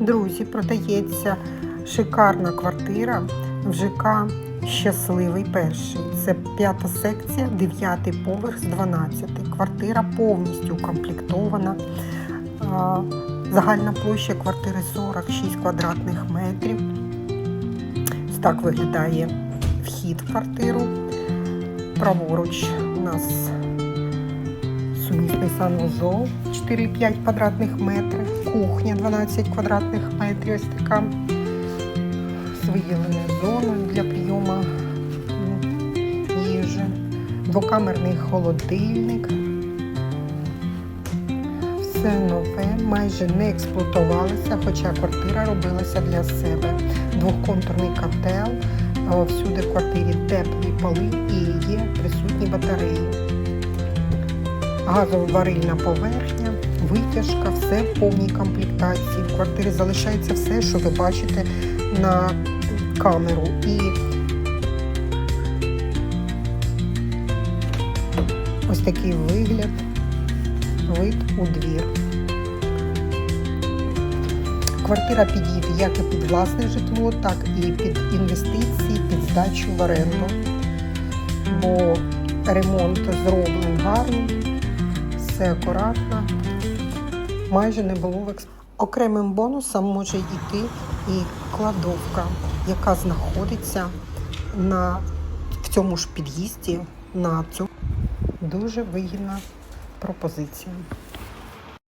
Друзі, продається шикарна квартира в ЖК Щасливий перший. Це п'ята секція, дев'ятий поверх з 12. Квартира повністю укомплектована. Загальна площа квартири 46 квадратних метрів. Так виглядає вхід в квартиру. Праворуч у нас сумісний санвузол 4,5 квадратних метрів, кухня 12 квадратних метрів, ось така з виділеною зоною для прийому. М, їжі, двокамерний холодильник. Все нове, майже не експлуатувалося, хоча квартира робилася для себе. Двохконтурний котел, всюди в квартирі теплі поли і є присутні батареї газово-варильна поверхня, витяжка, все в повній комплектації. В квартирі залишається все, що ви бачите на камеру. І ось такий вигляд, вид у двір. Квартира підійде як і під власне житло, так і під інвестиції, під здачу в оренду. Бо ремонт зроблений гарний, все акуратно, майже не було в експ... Окремим бонусом може йти і кладовка, яка знаходиться на, в цьому ж під'їзді на цю дуже вигідна пропозиція.